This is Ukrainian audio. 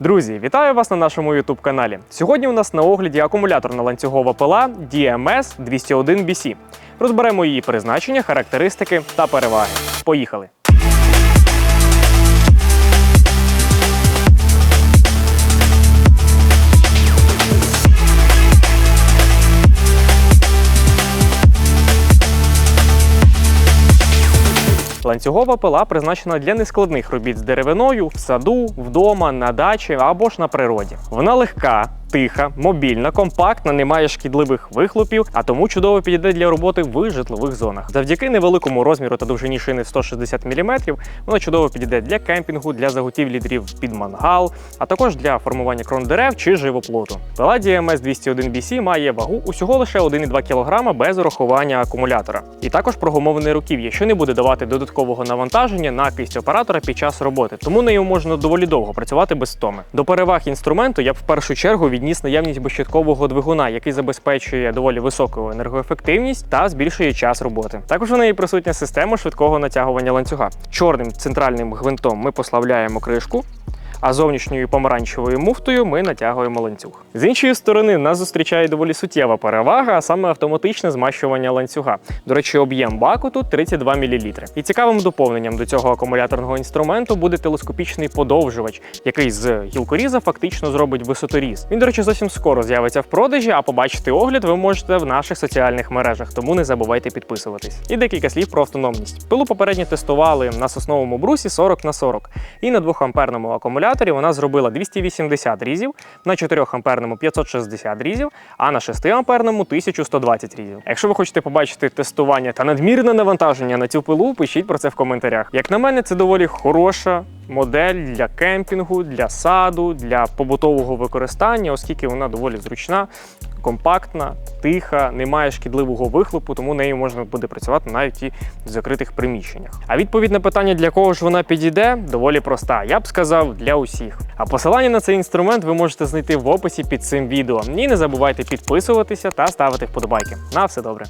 Друзі, вітаю вас на нашому youtube каналі. Сьогодні у нас на огляді акумуляторна ланцюгова пила DMS 201 BC. Розберемо її призначення, характеристики та переваги. Поїхали! Ланцюгова пила призначена для нескладних робіт з деревиною в саду, вдома, на дачі або ж на природі. Вона легка. Тиха, мобільна, компактна, не має шкідливих вихлопів, а тому чудово підійде для роботи в житлових зонах. Завдяки невеликому розміру та довжині шини 160 мм, вона чудово підійде для кемпінгу, для заготівлі дрів під мангал, а також для формування крон дерев чи живоплоту. Пила DMS 201 BC має вагу усього лише 1,2 кг без урахування акумулятора. І також прогумоване руків'я, що не буде давати додаткового навантаження на кисть оператора під час роботи, тому нею можна доволі довго працювати без стоми. До переваг інструменту я б в першу чергу відніс наявність безщиткового двигуна, який забезпечує доволі високу енергоефективність та збільшує час роботи. Також у неї присутня система швидкого натягування ланцюга. Чорним центральним гвинтом ми послабляємо кришку. А зовнішньою помаранчевою муфтою ми натягуємо ланцюг. З іншої сторони, нас зустрічає доволі суттєва перевага, а саме автоматичне змащування ланцюга. До речі, об'єм баку тут 32 мл. І цікавим доповненням до цього акумуляторного інструменту буде телескопічний подовжувач, який з гілкоріза фактично зробить висоторіз. Він, до речі, зовсім скоро з'явиться в продажі, а побачити огляд ви можете в наших соціальних мережах, тому не забувайте підписуватись. І декілька слів про автономність. Пилу попередньо тестували на сосновому брусі 40 на 40 і на 2 амперному акумуляторі вона зробила 280 різів, на 4 амперному 560 різів, а на 6 амперному 1120 різів. Якщо ви хочете побачити тестування та надмірне навантаження на цю пилу, пишіть про це в коментарях. Як на мене, це доволі хороша модель для кемпінгу, для саду, для побутового використання, оскільки вона доволі зручна. Компактна, тиха, не має шкідливого вихлопу, тому нею можна буде працювати навіть і в закритих приміщеннях. А відповідь на питання, для кого ж вона підійде, доволі проста. Я б сказав для усіх. А посилання на цей інструмент ви можете знайти в описі під цим відео. І не забувайте підписуватися та ставити вподобайки. На все добре.